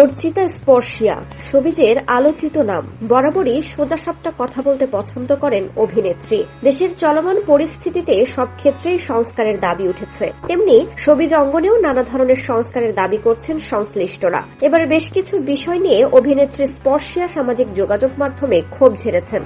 অর্চিতা স্পর্শিয়া, সবিজের আলোচিত নাম। বরাবরই সোজাসাপটা কথা বলতে পছন্দ করেন অভিনেত্রী। দেশের চলমান পরিস্থিতিতে সব ক্ষেত্রেই সংস্কারের দাবি উঠেছে। তেমনি সবিজ অঙ্গনেও নানা ধরনের সংস্কারের দাবি করছেন সংশ্লিষ্টরা। এবারে বেশ কিছু বিষয় নিয়ে অভিনেত্রী স্পর্শিয়া সামাজিক যোগাযোগ মাধ্যমে ক্ষোভ ঝেড়েছেন।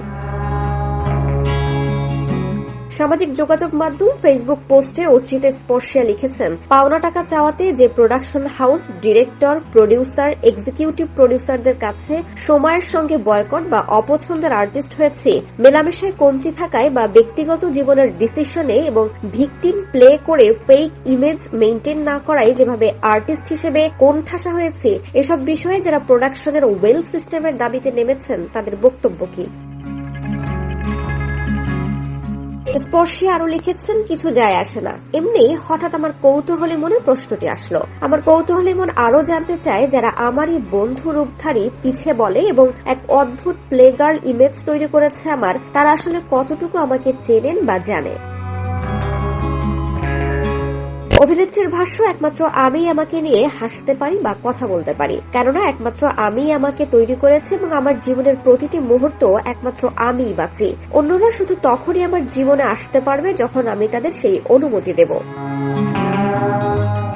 সামাজিক যোগাযোগ মাধ্যম ফেসবুক পোস্টে অর্চিতা স্পর্শিয়া লিখেছেন, পাওনা টাকা চাওয়াতে যে production house director producer executive প্রডিউসারদের কাছে সময়ের সঙ্গে বয়কট বা অপছন্দের আর্টিস্ট হয়েছে। মেলামেশায় কমতি থাকায় বা ব্যক্তিগত জীবনের ডিসিশনে এবং ভিকটিম প্লে করে ফেক ইমেজ মেনটেন না করায় যেভাবে আর্টিস্ট হিসেবে কোণঠাসা হয়েছে। এসব বিষয়ে যারা প্রোডাকশনের ওয়েল সিস্টেমের দাবিতে নেমেছেন, তাদের বক্তব্য কি? স্পর্শী আরও লিখেছেন, কিছু যায় আসে না। এমনি হঠাৎ আমার কৌতূহলী মনে প্রশ্নটি আসলো। আমার কৌতূহলী মন আরও জানতে চায় যারা আমারই বন্ধু রূপধারী পিছে বলে এবং এক অদ্ভুত প্লেগার্ল ইমেজ তৈরি করেছে আমার, তারা আসলে কতটুকু আমাকে চেনেন বা জানে। অভিনেত্রীর ভাষ্য, একমাত্র আমি আমাকে নিয়ে হাসতে পারি বা কথা বলতে পারি। কেননা, একমাত্র আমি আমাকে তৈরি করেছি এবং আমার জীবনের প্রতিটি মুহূর্ত একমাত্র আমি বাঁচি। অন্যরা শুধু তখনই আমার জীবনে আসতে পারবে যখন আমি তাদের সেই অনুমতি দেব।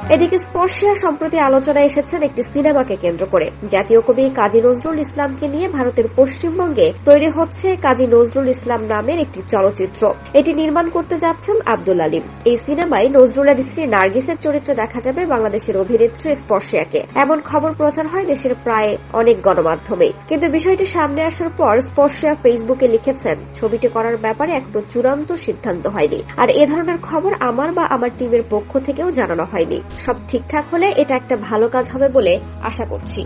এদিকে স্পর্শিয়া সম্প্রতি আলোচনায় এসেছেন একটি সিনেমাকে কেন্দ্র করে। জাতীয় কবি কাজী নজরুল ইসলামকে নিয়ে ভারতের পশ্চিমবঙ্গে তৈরি হচ্ছে কাজী নজরুল ইসলাম নামের একটি চলচ্চিত্র। এটি নির্মাণ করতে যাচ্ছেন আব্দুল আলিম। এই সিনেমায় নজরুলের স্ত্রী নার্গিসের চরিত্রে দেখা যাবে বাংলাদেশের অভিনেত্রী স্পর্শিয়াকে। এমন খবর প্রচার হয় দেশের প্রায় অনেক গণমাধ্যমে। কিন্তু বিষয়টি সামনে আসার পর স্পর্শিয়া ফেসবুকে লিখেছেন, ছবিটি করার ব্যাপারে এখনও চূড়ান্ত সিদ্ধান্ত হয়নি। আর এ ধরনের খবর আমার বা আমার টিমের পক্ষ থেকেও জানানো হয়নি। সব ঠিকঠাক হলে এটা একটা ভালো কাজ হবে বলে আশা করছি।